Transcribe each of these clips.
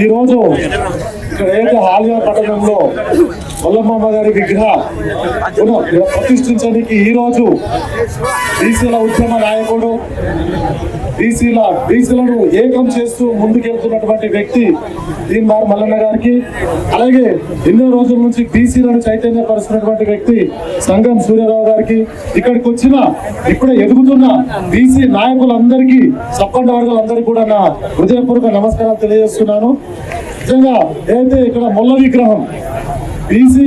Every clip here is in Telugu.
ఈరోజు ఇక్కడ ఏదైతే హాల్గా పట్టణంలో మల్లమ్మ గారి విగ్రహ. ప్రతిష్ఠించడానికి ఈ రోజు బీసీల ఉద్యమ నాయకుడు బీసీల బీసీలను ఏకం చేస్తూ ముందుకెళ్తున్నటువంటి వ్యక్తి దీని బార్ మల్లన్న గారికి. అలాగే ఎన్నో రోజుల నుంచి బీసీలను చైతన్యపరుస్తున్నటువంటి వ్యక్తి సంగం సూర్యారావు గారికి. ఇక్కడికి వచ్చిన ఇక్కడ ఎదుగుతున్న బీసీ నాయకులందరికీ సప్పండ వర్గాలందరికీ కూడా నా హృదయపూర్వక నమస్కారాలు తెలియజేస్తున్నాను. నిజంగా ఏదైతే ఇక్కడ మొల్ల విగ్రహం బీసీ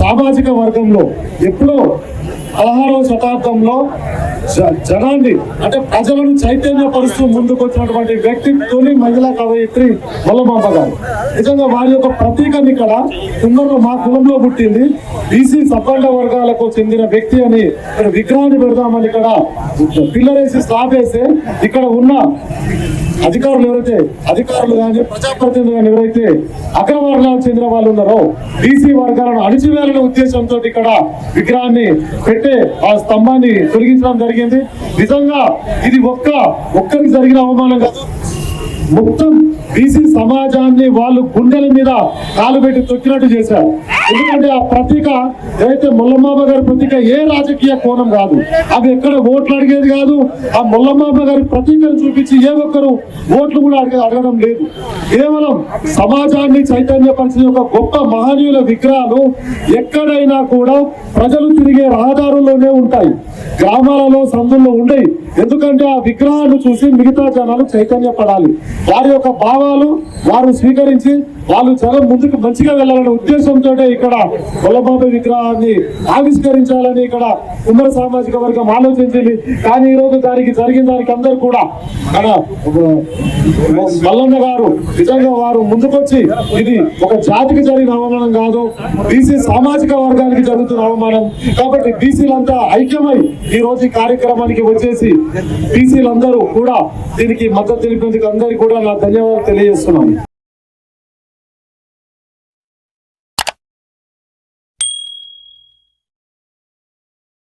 సామాజిక వర్గంలో ఎప్పుడో పదహారవ శతాబ్దంలో జనాన్ని అంటే ప్రజలను చైతన్యపరుస్తూ ముందుకు వచ్చినటువంటి వ్యక్తి తొలి మహిళా కవయిత్రి మొల్లమాంబ గారు. నిజంగా వారి యొక్క ప్రతీకని ఇక్కడ కుందరలో మా కులంలో పుట్టింది. బీసీ సబ్బండ వర్గాలకు చెందిన వ్యక్తి అని ఇక్కడ విగ్రహాన్ని పెడదామని ఇక్కడ పిల్లలేసి స్లాబ్ వేస్తే ఇక్కడ ఉన్న అధికారులు ఎవరైతే అధికారులు కానీ ప్రజాప్రతినిధులు కానీ ఎవరైతే అగ్రవర్ణాలకు చెందిన వాళ్ళు ఉన్నారో బీసీ వర్గాలను అణిచివేయాలనే ఉద్దేశంతో ఇక్కడ విగ్రహాన్ని పెట్టే ఆ స్తంభాన్ని తొలగించడం జరిగింది. నిజంగా ఇది ఒక్క ఒక్కరికి జరిగిన అవమానం కాదు. మొత్తం బీసీ సమాజాన్ని వాళ్ళు గుండెల మీద కాలు పెట్టి తొక్కినట్టు చేశారు. ఎందుకంటే ఆ పత్రిక ఏదైతే ముల్లమామ గారి ప్రతీక ఏ రాజకీయ కోణం కాదు అవి ఎక్కడ ఓట్లు అడిగేది కాదు ఆ ముల్లమామ గారి ప్రతీకను చూపించి ఏ ఒక్కరు ఓట్లు కూడా అడగ అడగడం లేదు. కేవలం సమాజాన్ని చైతన్యపరిచిన ఒక గొప్ప మహనీయుల విగ్రహాలు ఎక్కడైనా కూడా ప్రజలు తిరిగే రహదారుల్లోనే ఉంటాయి. గ్రామాలలో సందుల్లో ఉండయి ఎందుకంటే ఆ విగ్రహాన్ని చూసి మిగతా జనాలు చైతన్యపడాలి. వారి యొక్క భావాలు వారు స్వీకరించి వాళ్ళు చాలా ముందుకు మంచిగా వెళ్ళాలనే ఉద్దేశంతో ఇక్కడ వల్లభాబు విగ్రహాన్ని ఆవిష్కరించాలని ఇక్కడ ఉమ్మడి సామాజిక వర్గం ఆలోచించింది. కానీ ఈ రోజు దానికి జరిగిన దానికి అందరూ కూడా మల్లన్న గారు నిజంగా వారు ముందుకొచ్చి ఇది ఒక జాతికి జరిగిన అవమానం కాదు బీసీ సామాజిక వర్గానికి జరుగుతున్న అవమానం. కాబట్టి బీసీలంతా ఐక్యమై ఈ రోజు ఈ కార్యక్రమానికి వచ్చేసి బీసీలందరూ కూడా దీనికి మద్దతు తెలిపేందుకు అందరికీ కూడా నా ధన్యవాదాలు తెలియజేస్తున్నాను.